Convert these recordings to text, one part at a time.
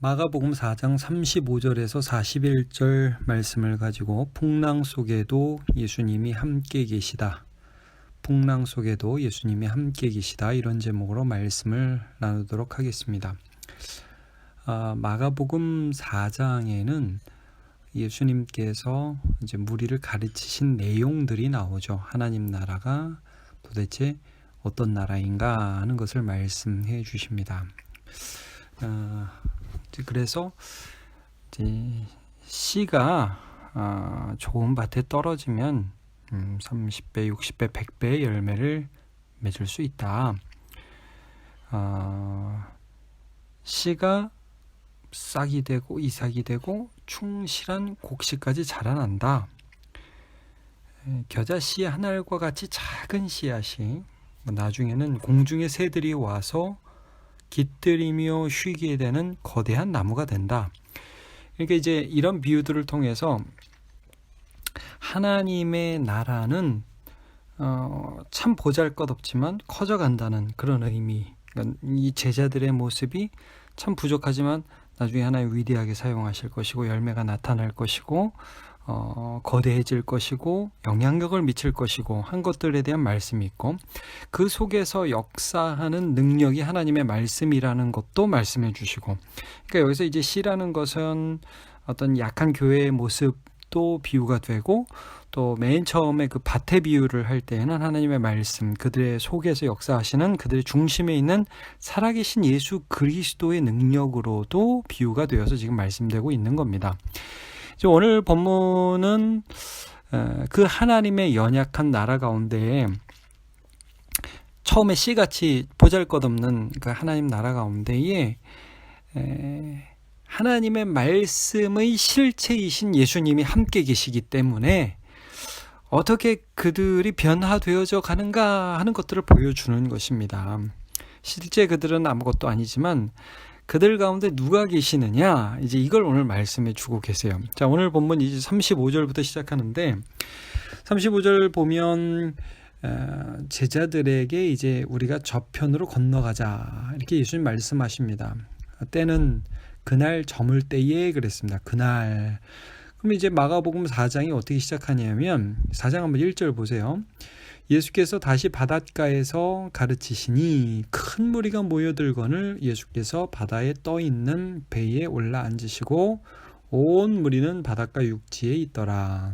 마가복음 4장 35절에서 41절 말씀을 가지고 풍랑 속에도 예수님이 함께 계시다. 풍랑 속에도 예수님이 함께 계시다. 이런 제목으로 말씀을 나누도록 하겠습니다. 아, 마가복음 4장에는 예수님께서 이제 무리를 가르치신 내용들이 나오죠. 하나님 나라가 도대체 어떤 나라인가 하는 것을 말씀해 주십니다. 아, 그래서 이제 씨가 아, 좋은 밭에 떨어지면 음, 30배, 60배, 100배의 열매를 맺을 수 있다. 아, 씨가 싹이 되고 이삭이 되고 충실한 곡식까지 자라난다. 에, 겨자 씨 한 알과 같이 작은 씨앗이 나중에는 공중의 새들이 와서 깃들이며 쉬게 되는 거대한 나무가 된다. 그러니까 이제 이런 비유들을 통해서 하나님의 나라는 어, 참 보잘것없지만 커져간다는 그런 의미. 그러니까 이 제자들의 모습이 참 부족하지만 나중에 하나님 위대하게 사용하실 것이고 열매가 나타날 것이고 어, 거대해질 것이고 영향력을 미칠 것이고 한 것들에 대한 말씀이 있고 그 속에서 역사하는 능력이 하나님의 말씀이라는 것도 말씀해 주시고 그러니까 여기서 이제 시라는 것은 어떤 약한 교회의 모습도 비유가 되고 또 맨 처음에 그 밭의 비유를 할 때에는 하나님의 말씀 그들의 속에서 역사하시는 그들의 중심에 있는 살아계신 예수 그리스도의 능력으로도 비유가 되어서 지금 말씀되고 있는 겁니다. 오늘 본문은 그 하나님의 연약한 나라 가운데 처음에 씨같이 보잘것없는 그 하나님 나라 가운데에 하나님의 말씀의 실체이신 예수님이 함께 계시기 때문에 어떻게 그들이 변화되어져 가는가 하는 것들을 보여주는 것입니다. 실제 그들은 아무것도 아니지만 그들 가운데 누가 계시느냐 이제 이걸 오늘 말씀해 주고 계세요. 자 오늘 본문 이제 35절부터 시작하는데 35절 보면 제자들에게 이제 우리가 저편으로 건너가자 이렇게 예수님 말씀하십니다. 때는 그날 저물 때에 그랬습니다. 그날 그럼 이제 마가복음 4장이 어떻게 시작하냐면 4장 한번 1절 보세요. 예수께서 다시 바닷가에서 가르치시니 큰 무리가 모여들거늘 예수께서 바다에 떠 있는 배에 올라 앉으시고 온 무리는 바닷가 육지에 있더라.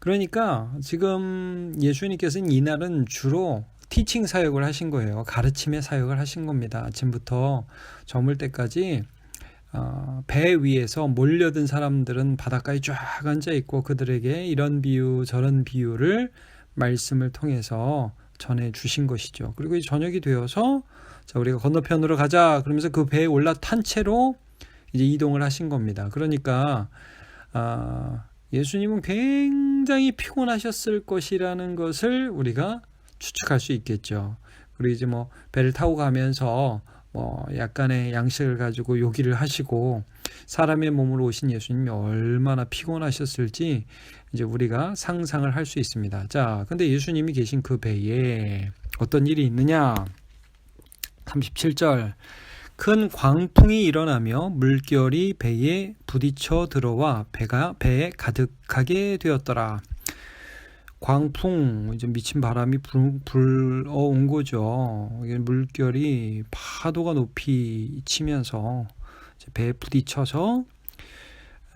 그러니까 지금 예수님께서는 이날은 주로 티칭 사역을 하신 거예요. 가르침의 사역을 하신 겁니다. 아침부터 저물 때까지 어, 배 위에서 몰려든 사람들은 바닷가에 쫙 앉아 있고 그들에게 이런 비유 저런 비유를 말씀을 통해서 전해 주신 것이죠. 그리고 저녁이 되어서 자 우리가 건너편으로 가자 그러면서 그 배에 올라탄 채로 이제 이동을 하신 겁니다. 그러니까 아, 예수님은 굉장히 피곤하셨을 것이라는 것을 우리가 추측할 수 있겠죠. 그리고 이제 뭐 배를 타고 가면서 뭐 약간의 양식을 가지고 요기를 하시고 사람의 몸으로 오신 예수님이 얼마나 피곤하셨을지 이제 우리가 상상을 할 수 있습니다. 자, 근데 예수님이 계신 그 배에 어떤 일이 있느냐? 37절. 큰 광풍이 일어나며 물결이 배에 부딪혀 들어와 배가 배에 가득하게 되었더라. 광풍 이제 미친 바람이 불, 불어온 거죠. 물결이 파도가 높이 치면서 배에 부딪혀서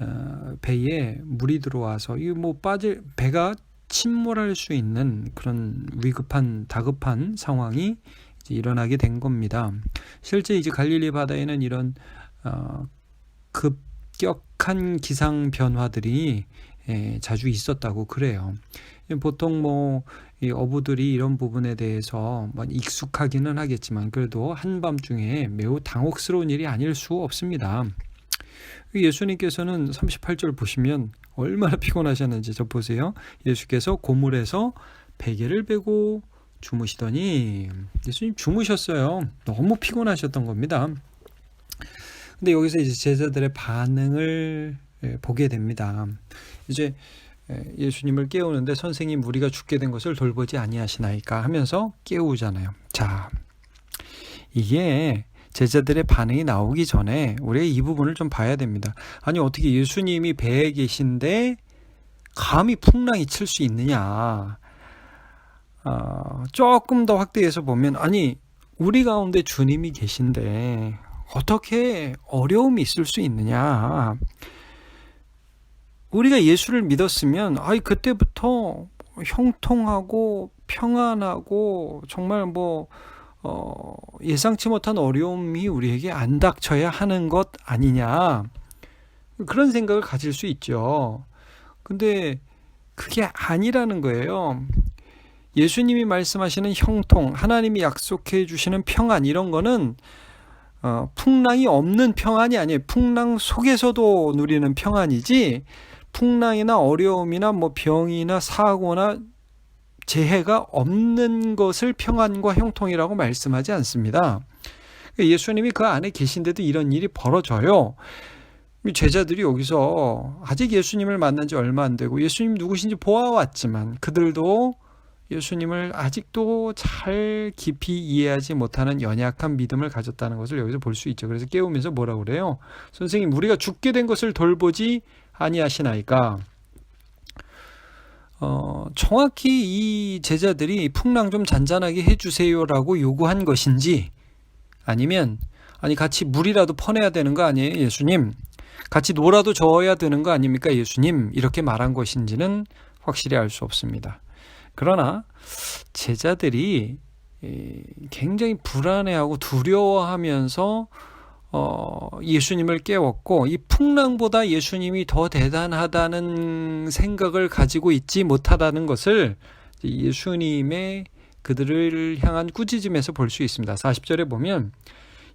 어, 배에 물이 들어와서 이거 뭐 빠질 배가 침몰할 수 있는 그런 위급한 다급한 상황이 일어나게 된 겁니다. 실제 이제 갈릴리 바다에는 이런 어, 급격한 기상 변화들이 예, 자주 있었다고 그래요. 보통 뭐 어부들이 이런 부분에 대해서 뭐 익숙하기는 하겠지만 그래도 한밤중에 매우 당혹스러운 일이 아닐 수 없습니다. 예수님께서는 38절 보시면 얼마나 피곤하셨는지 저 보세요. 예수께서 고물에서 베개를 베고 주무시더니 예수님 주무셨어요. 너무 피곤하셨던 겁니다. 근데 여기서 이제 제자들의 반응을 예, 보게 됩니다. 이제 예, 예수님을 깨우는데 선생님 우리가 죽게 된 것을 돌보지 아니하시나이까 하면서 깨우잖아요. 자, 이게 제자들의 반응이 나오기 전에 우리가 이 부분을 좀 봐야 됩니다. 아니 어떻게 예수님이 배에 계신데 감히 풍랑이 칠 수 있느냐? 어, 조금 더 확대해서 보면 아니 우리 가운데 주님이 계신데 어떻게 어려움이 있을 수 있느냐? 우리가 예수를 믿었으면 아이 그때부터 형통하고 평안하고 정말 뭐 어, 예상치 못한 어려움이 우리에게 안 닥쳐야 하는 것 아니냐 그런 생각을 가질 수 있죠. 근데 그게 아니라는 거예요. 예수님이 말씀하시는 형통, 하나님이 약속해 주시는 평안 이런 거는 어, 풍랑이 없는 평안이 아니에요. 풍랑 속에서도 누리는 평안이지 풍랑이나 어려움이나 뭐 병이나 사고나 재해가 없는 것을 평안과 형통이라고 말씀하지 않습니다. 예수님이 그 안에 계신데도 이런 일이 벌어져요. 제자들이 여기서 아직 예수님을 만난 지 얼마 안 되고 예수님 누구신지 보아왔지만 그들도 예수님을 아직도 잘 깊이 이해하지 못하는 연약한 믿음을 가졌다는 것을 여기서 볼 수 있죠. 그래서 깨우면서 뭐라고 그래요? 선생님, 우리가 죽게 된 것을 돌보지 아니하시나이까. 어, 정확히 이 제자들이 풍랑 좀 잔잔하게 해주세요라고 요구한 것인지 아니면 아니 같이 물이라도 퍼내야 되는 거 아니에요, 예수님? 같이 놀아도 저어야 되는 거 아닙니까, 예수님? 이렇게 말한 것인지는 확실히 알 수 없습니다. 그러나 제자들이 굉장히 불안해하고 두려워하면서 어, 예수님을 깨웠고 이 풍랑보다 예수님이 더 대단하다는 생각을 가지고 있지 못하다는 것을 예수님의 그들을 향한 꾸짖음에서 볼 수 있습니다. 40절에 보면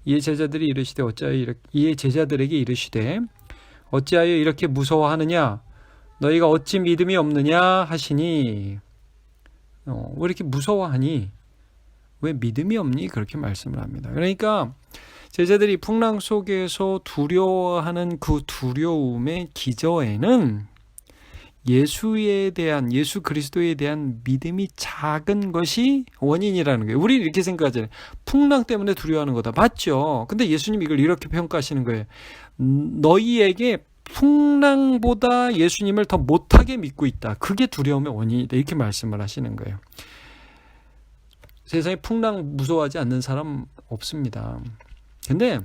이에 제자들이 이르시되 어찌하여 이에 제자들에게 이르시되 어찌하여 이렇게 무서워하느냐? 너희가 어찌 믿음이 없느냐? 하시니. 어, 왜 이렇게 무서워하니? 왜 믿음이 없니? 그렇게 말씀을 합니다. 그러니까 제자들이 풍랑 속에서 두려워하는 그 두려움의 기저에는 예수에 대한 예수 그리스도에 대한 믿음이 작은 것이 원인이라는 거예요. 우리 이렇게 생각하잖아요. 풍랑 때문에 두려워하는 거다. 맞죠? 근데 예수님 이걸 이렇게 평가하시는 거예요. 너희에게 풍랑보다 예수님을 더 못하게 믿고 있다. 그게 두려움의 원인이다. 이렇게 말씀을 하시는 거예요. 세상에 풍랑 무서워하지 않는 사람 없습니다. 근데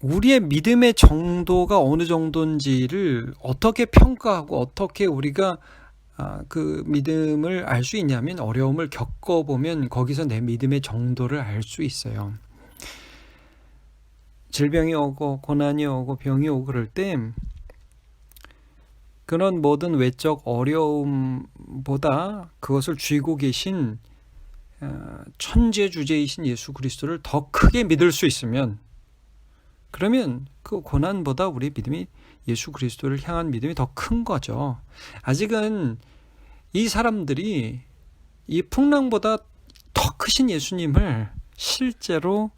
우리의 믿음의 정도가 어느 정도인지를 어떻게 평가하고 어떻게 우리가 아, 그 믿음을 알 수 있냐면 어려움을 겪어보면 거기서 내 믿음의 정도를 알 수 있어요. 질병이 오고 고난이 오고 병이 오고 그럴 때 그런 모든 외적 어려움보다 그것을 쥐고 계신 어, 천재 주제이신 예수 그리스도를 더 크게 믿을 수 있으면 그러면 그 고난보다 우리 믿음이 예수 그리스도를 향한 믿음이 더 큰 거죠. 아직은 이 사람들이 이 풍랑보다 더 크신 예수님을 실제로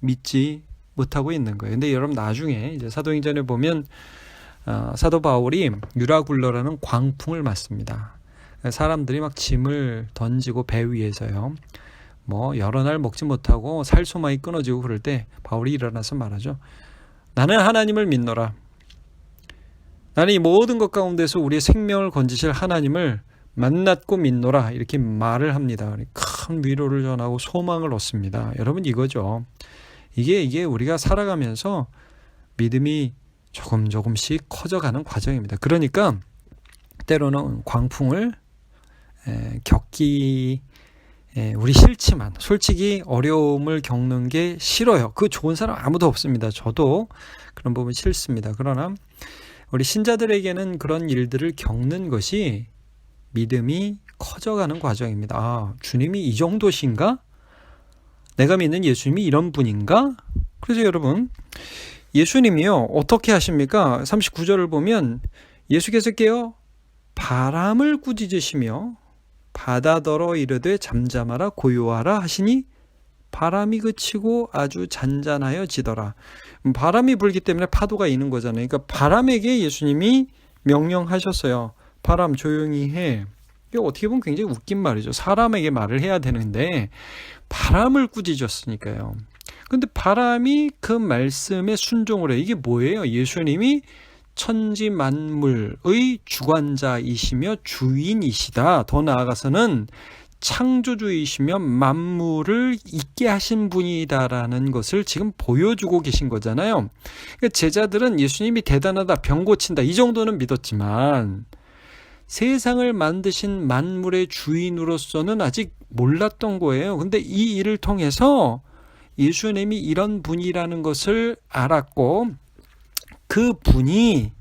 믿지 못하고 있는 거예요. 근데 여러분 나중에 이제 사도행전에 보면 어, 사도 바울이 유라굴러라는 광풍을 맞습니다. 사람들이 막 짐을 던지고 배 위에서요. 뭐 여러 날 먹지 못하고 살 소망이 끊어지고 그럴 때 바울이 일어나서 말하죠. 나는 하나님을 믿노라. 나는 이 모든 것 가운데서 우리의 생명을 건지실 하나님을 만났고 믿노라 이렇게 말을 합니다. 큰 위로를 전하고 소망을 얻습니다. 여러분 이거죠. 이게 이게 우리가 살아가면서 믿음이 조금 조금씩 커져가는 과정입니다. 그러니까 때로는 광풍을 에, 겪기 에, 우리 싫지만 솔직히 어려움을 겪는 게 싫어요. 그 좋은 사람 아무도 없습니다. 저도 그런 부분 싫습니다. 그러나 우리 신자들에게는 그런 일들을 겪는 것이 믿음이 커져가는 과정입니다. 아, 주님이 이 정도신가? 내가 믿는 예수님이 이런 분인가? 그래서 여러분, 예수님이요, 어떻게 하십니까? 39절을 보면 예수께서 깨어 바람을 꾸짖으시며 바다더러 이르되 잠잠하라 고요하라 하시니 바람이 그치고 아주 잔잔하여 지더라. 바람이 불기 때문에 파도가 있는 거잖아요. 그러니까 바람에게 예수님이 명령하셨어요. 바람 조용히 해. 이게 어떻게 보면 굉장히 웃긴 말이죠. 사람에게 말을 해야 되는데 바람을 꾸짖었으니까요. 근데 바람이 그 말씀에 순종을 해. 이게 뭐예요? 예수님이 천지 만물의 주관자이시며 주인이시다. 더 나아가서는 창조주이시며 만물을 있게 하신 분이다라는 것을 지금 보여주고 계신 거잖아요. 그러니까 제자들은 예수님이 대단하다, 병 고친다, 이 정도는 믿었지만 세상을 만드신 만물의 주인으로서는 아직 몰랐던 거예요. 근데 이 일을 통해서 예수님이 이런 분이라는 것을 알았고 그 분이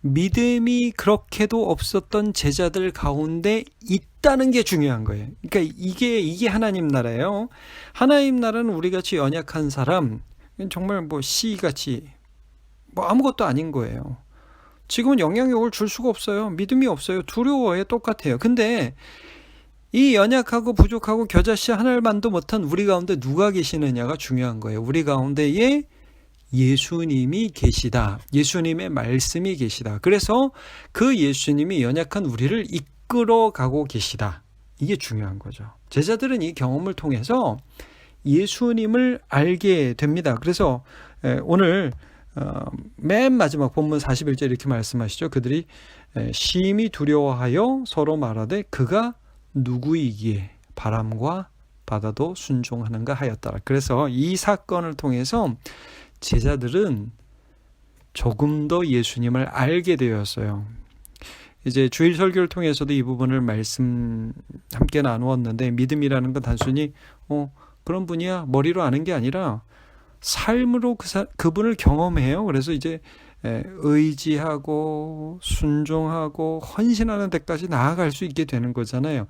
믿음이 그렇게도 없었던 제자들 가운데 있다는 게 중요한 거예요. 그러니까 이게 이게 하나님 나라예요. 하나님 나라는 우리 같이 연약한 사람 정말 뭐씨 같이 뭐 아무것도 아닌 거예요. 지금은 영향력을 줄 수가 없어요. 믿음이 없어요. 두려워해 똑같아요. 근데 이 연약하고 부족하고 겨자씨 하나만도 못한 우리 가운데 누가 계시느냐가 중요한 거예요. 우리 가운데에 예수님이 계시다. 예수님의 말씀이 계시다. 그래서 그 예수님이 연약한 우리를 이끌어 가고 계시다. 이게 중요한 거죠. 제자들은 이 경험을 통해서 예수님을 알게 됩니다. 그래서 오늘 어, 맨 마지막 본문 41절 이렇게 말씀하시죠. 그들이 심히 두려워하여 서로 말하되 그가 누구이기에 바람과 바다도 순종하는가 하였더라. 그래서 이 사건을 통해서 제자들은 조금 더 예수님을 알게 되었어요. 이제 주일 설교를 통해서도 이 부분을 말씀 함께 나누었는데 믿음이라는 건 단순히 어 그런 분이야 머리로 아는 게 아니라 삶으로 그 사, 그분을 경험해요. 그래서 이제 의지하고 순종하고 헌신하는 데까지 나아갈 수 있게 되는 거잖아요.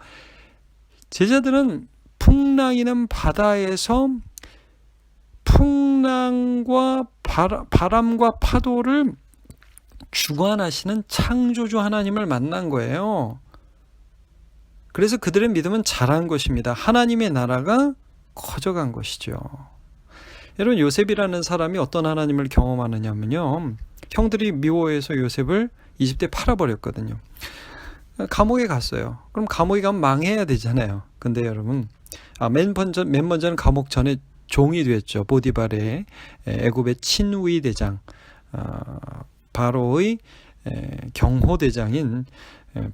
제자들은 풍랑이는 바다에서 풍랑과 바람과 파도를 주관하시는 창조주 하나님을 만난 거예요. 그래서 그들의 믿음은 자란 것입니다. 하나님의 나라가 커져간 것이죠. 여러분 요셉이라는 사람이 어떤 하나님을 경험하느냐면요. 형들이 미워해서 요셉을 이집트에 팔아버렸거든요. 감옥에 갔어요. 그럼 감옥에 가면 망해야 되잖아요. 근데 여러분, 아, 맨 먼저, 맨 먼저는 감옥 전에 종이 됐죠. 보디발의 애굽의 친위 대장, 아, 바로의 경호 대장인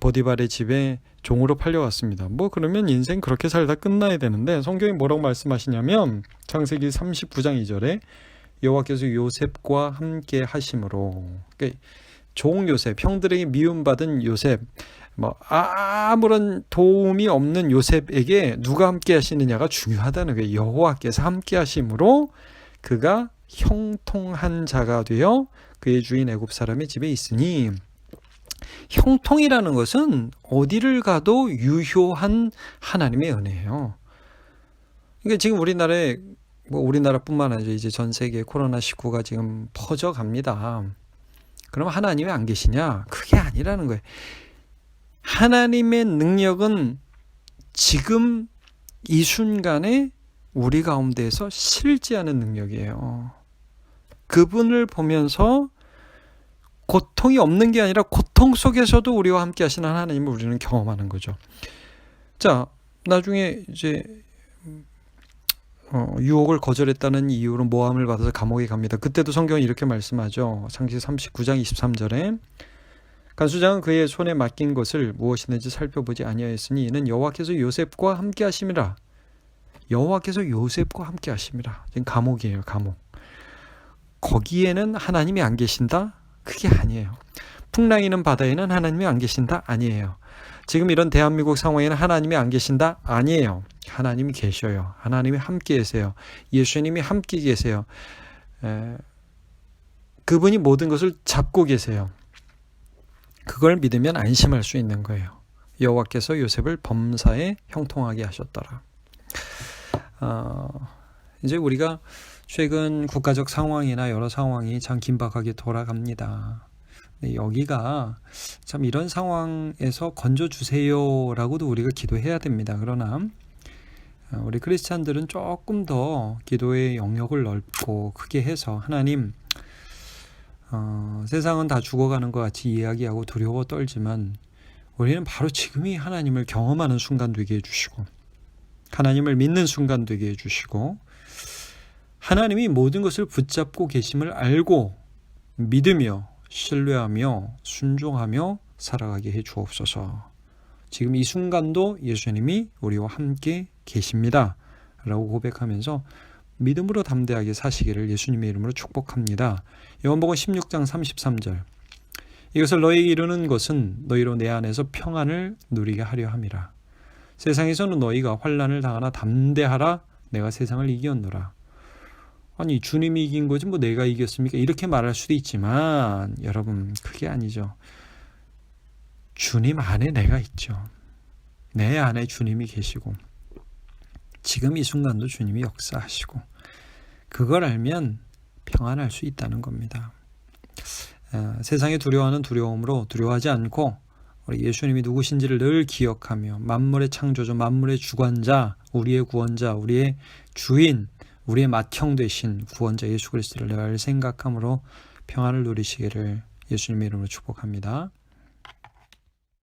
보디발의 집에 종으로 팔려왔습니다. 뭐 그러면 인생 그렇게 살다 끝나야 되는데 성경이 뭐라고 말씀하시냐면 창세기 39장 2절에 여호와께서 요셉과 함께 하심으로 그러니까 종 요셉 형들에게 미움받은 요셉 뭐 아무런 도움이 없는 요셉에게 누가 함께 하시느냐가 중요하다는 거예요. 여호와께서 함께 하심으로 그가 형통한 자가 되어 그의 주인 애굽 사람의 집에 있으니 형통이라는 것은 어디를 가도 유효한 하나님의 은혜예요. 그러니까 지금 우리나라에 뭐 우리나라뿐만 아니라 이제 전 세계 코로나 19가 지금 퍼져 갑니다. 그럼 하나님이 안 계시냐? 그게 아니라는 거예요. 하나님의 능력은 지금 이 순간에 우리 가운데에서 실지하는 능력이에요. 그분을 보면서 고통이 없는 게 아니라 고통 속에서도 우리와 함께 하시는 하나님을 우리는 경험하는 거죠. 자, 나중에 이제 어, 유혹을 거절했다는 이유로 모함을 받아서 감옥에 갑니다. 그때도 성경이 이렇게 말씀하죠. 창세기 39장 23절에 간수장은 그의 손에 맡긴 것을 무엇이든지 살펴보지 아니하였으니 이는 여호와께서 요셉과 함께 하심이라. 여호와께서 요셉과 함께 하심이라. 지금 감옥이에요, 감옥. 거기에는 하나님이 안 계신다? 그게 아니에요. 풍랑이는 바다에는 하나님이 안 계신다? 아니에요. 지금 이런 대한민국 상황에는 하나님이 안 계신다? 아니에요. 하나님이 계셔요. 하나님이 함께 계세요. 예수님이 함께 계세요. 에, 그분이 모든 것을 잡고 계세요. 그걸 믿으면 안심할 수 있는 거예요. 여호와께서 요셉을 범사에 형통하게 하셨더라. 어, 이제 우리가 최근 국가적 상황이나 여러 상황이 참 긴박하게 돌아갑니다. 여기가 참 이런 상황에서 건져주세요라고도 우리가 기도해야 됩니다. 그러나 어, 우리 크리스찬들은 조금 더 기도의 영역을 넓고 크게 해서 하나님 어, 세상은 다 죽어가는 것 같이 이야기하고 두려워 떨지만 우리는 바로 지금이 하나님을 경험하는 순간 되게 해주시고 하나님을 믿는 순간 되게 해주시고 하나님이 모든 것을 붙잡고 계심을 알고 믿으며 신뢰하며 순종하며 살아가게 해 주옵소서. 지금 이 순간도 예수님이 우리와 함께 계십니다. 라고 고백하면서 믿음으로 담대하게 사시기를 예수님의 이름으로 축복합니다. 요한복음 16장 33절. 이것을 너희에게 이르는 것은 너희로 내 안에서 평안을 누리게 하려 함이라. 세상에서는 너희가 환난을 당하나 담대하라 내가 세상을 이겼노라. 아니 주님이 이긴 거지 뭐 내가 이겼습니까? 이렇게 말할 수도 있지만 여러분 그게 아니죠. 주님 안에 내가 있죠. 내 안에 주님이 계시고 지금 이 순간도 주님이 역사하시고 그걸 알면 평안할 수 있다는 겁니다. 아, 세상에 두려워하는 두려움으로 두려워하지 않고 우리 예수님이 누구신지를 늘 기억하며 만물의 창조주, 만물의 주관자, 우리의 구원자, 우리의 주인, 우리의 맏형 되신 구원자 예수 그리스도를 늘 생각함으로 평안을 누리시기를 예수님의 이름으로 축복합니다.